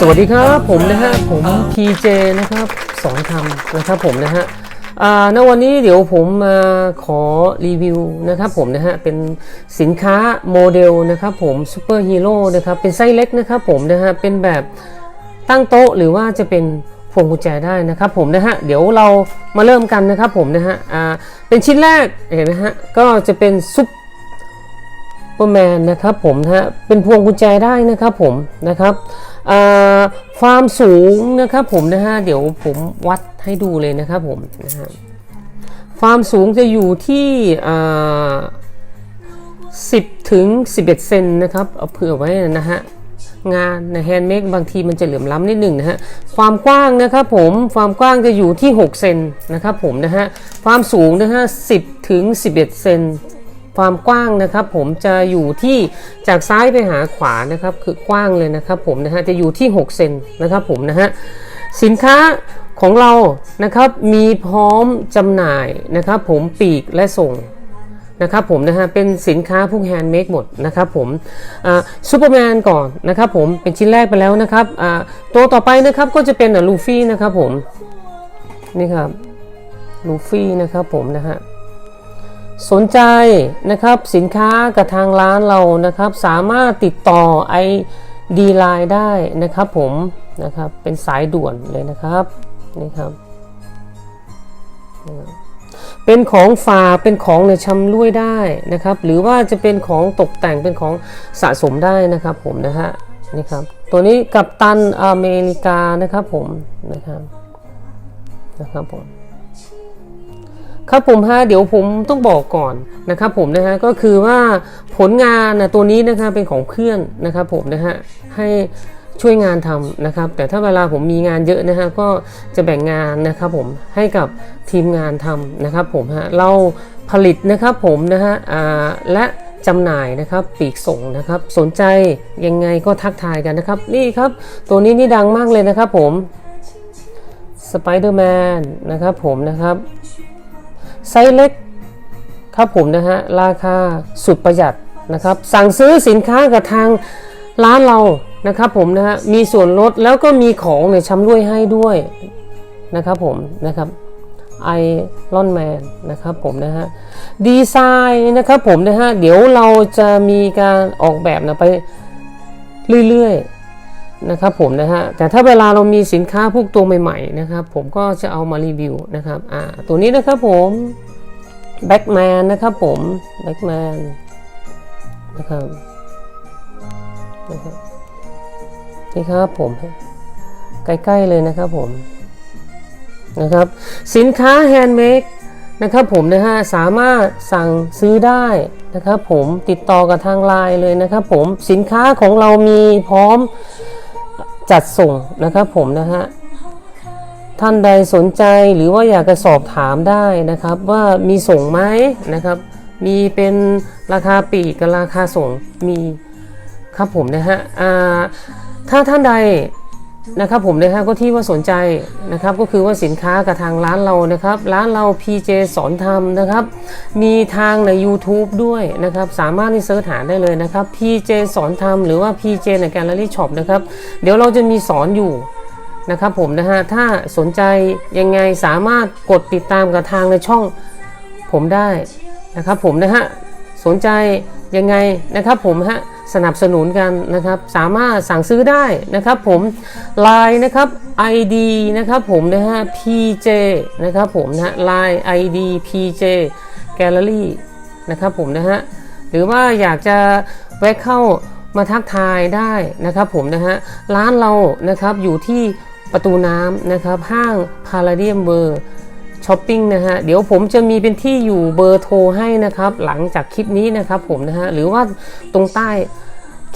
สวัสดีครับผมนะฮะผม PJ นะครับสอนทำนะครับผมนะฮะอ่าณวันนี้เดี๋ยวผมมาขอรีวิวนะครับผมนะฮะเป็นสินค้าโมเดลนะครับผมซูเปอร์ฮีโร่นะครับเป็นไซส์เล็กนะครับผมนะฮะเป็นแบบตั้งโต๊ะหรือว่าจะเป็นพวงกุญแจได้นะครับผมนะฮะเดี๋ยวเรามาเริ่มกันนะครับผมนะฮะอ่าเป็นชิ้นแรกเห็นไหมฮะก็จะเป็นซุปเปอร์แมนนะครับผมนะฮะเป็นพวงกุญแจได้นะครับผมนะครับ ความสูงนะครับผมนะฮะเดี๋ยวผมวัดให้ดูเลยนะครับผมนะฮะความสูงจะอยู่ที่อ่า10ถึง11เซนนะครับเอาเผื่อไว้นะฮะงานในแฮนด์เมดบางทีมันจะเหลื่อมล้ำนิดหนึ่งนะฮะความกว้างนะครับผมความกว้างจะอยู่ที่ 6 เซนนะครับผมนะฮะความสูงนะฮะ10ถึง11เซน ความกว้างนะครับ ผมจะอยู่ที่จากซ้ายไปหาขวานะครับ คือกว้างเลยนะครับผมนะฮะจะอยู่ที่6เซนนะครับผมนะฮะสินค้าของเรานะครับมีพร้อมจำหน่ายนะครับผมปีกและส่งนะครับผมนะฮะเป็นสินค้าพวกแฮนด์เมดหมดนะครับผมซูเปอร์แมนก่อนนะครับผมเป็นชิ้นแรกไปแล้วนะครับตัวต่อไปนะครับก็จะเป็นลูฟี่นะครับผมนี่ครับลูฟี่นะครับผมนะฮะ สนใจนะครับสินค้ากับทางร้านเรานะครับสามารถติดต่อ ID Line ได้นะครับผมนะครับเป็นสายด่วนเลยนะครับนี่ครับ เป็นของฝากเป็นของในชำร่วยได้นะครับ หรือว่าจะเป็นของตกแต่งเป็นของสะสมได้นะครับผมนะฮะนี่ครับตัวนี้กับตันอเมริกานะครับผมนะครับนะครับผม ครับผมฮะเดี๋ยวผมต้องบอกก่อนนะครับผมนะฮะก็คือว่าผลงานนะตัวนี้นะคะเป็นของเพื่อนนะครับผมนะฮะให้ช่วยงานทำนะครับ แต่ถ้าเวลาผมมีงานเยอะนะฮะก็จะแบ่งงานนะครับผมให้กับทีมงานทำนะครับผมฮะเราผลิตนะครับผมนะฮะอ่าและจำหน่ายนะครับปีกส่งนะครับ สนใจยังไงก็ทักทายกันนะครับ นี่ครับ ตัวนี้นี่ดังมากเลยนะครับผมสไปเดอร์แมนนะครับผมนะครับ ไซส์เล็กครับผมนะฮะราคาสุดประหยัดนะครับ สั่งซื้อสินค้ากับทางร้านเรานะครับผมนะฮะมีส่วนลดแล้วก็มีของในยชำร่วยให้ด้วยนะครับผมนะครับไอรอนแมนนะครับผมนะฮะดีไซน์นะครับผมนะฮะเดี๋ยวเราจะมีการออกแบบนะไปเรื่อยๆ นะครับผมนะฮะแต่ถ้าเวลาเรามีสินค้าพวกตัวใหม่ๆนะครับผมก็จะเอามารีวิวนะครับอ่าตัวนี้นะครับผมแบ็กแมนนะครับผมแบ็กแมนนะครับนะครับนี่ครับผมใกล้ ๆ เลยนะครับผมนะครับสินค้าแฮนด์เมดนะครับผมนะฮะสามารถสั่งซื้อได้นะครับผมติดต่อกับทางไลน์เลยนะครับผมสินค้าของเรามีพร้อม จัดส่งนะครับผมนะฮะท่านใดสนใจหรือว่าอยากจะสอบถามได้นะครับ ว่ามีส่งไหมนะครับ มีเป็นราคาปีกกับราคาส่งมีครับผมนะฮะถ้าท่านใด นะครับผมนะฮะก็ที่ว่าสนใจนะครับก็คือว่าสินค้ากับทางร้านเรานะครับ ร้านเรา PJ สอนทำนะครับ มีทางใน YouTube ด้วยนะครับ สามารถที่เสิร์ชหาได้เลยนะครับ PJ สอนทำหรือว่า PJ ในแกลเลอรี่ช็อปนะครับ เดี๋ยวเราจะมีสอนอยู่นะครับผมนะฮะถ้าสนใจยังไงสามารถกดติดตามกับทางในช่องผมได้นะครับผมนะฮะ สนใจยังไงนะครับผมฮะสนับสนุนกันนะครับสามารถสั่งซื้อได้นะครับผม Line นะครับ ID นะครับผมนะฮะ PJ นะครับผมนะฮะ Line ID PJ Gallery นะครับผมนะฮะหรือว่าอยากจะแวะเข้ามาทักทายได้นะครับผมนะฮะร้านเรานะครับอยู่ที่ประตูน้ำนะครับห้างพาราเดียมเบอร์ ช้อปปิ้งนะฮะเดี๋ยวผมจะมีเป็นที่อยู่เบอร์โทรให้นะครับ หลังจากคลิปนี้นะครับผมนะฮะหรือว่าตรงใต้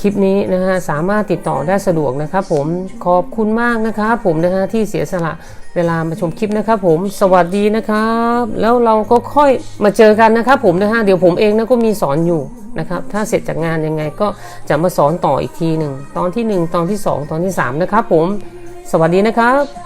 คลิปนี้นะฮะสามารถติดต่อได้สะดวกนะครับผมขอบคุณมากนะครับผมนะฮะที่เสียสละเวลามาชมคลิปนะครับผมสวัสดีนะครับ แล้วเราก็ค่อยมาเจอกันนะครับผมนะฮะเดี๋ยวผมเองนะก็มีสอนอยู่นะครับถ้าเสร็จจากงานยังไงก็จะมาสอนต่ออีกทีหนึ่งตอนที่หนึ่งตอนที่สองตอนที่สามนะครับผม สวัสดีนะครับ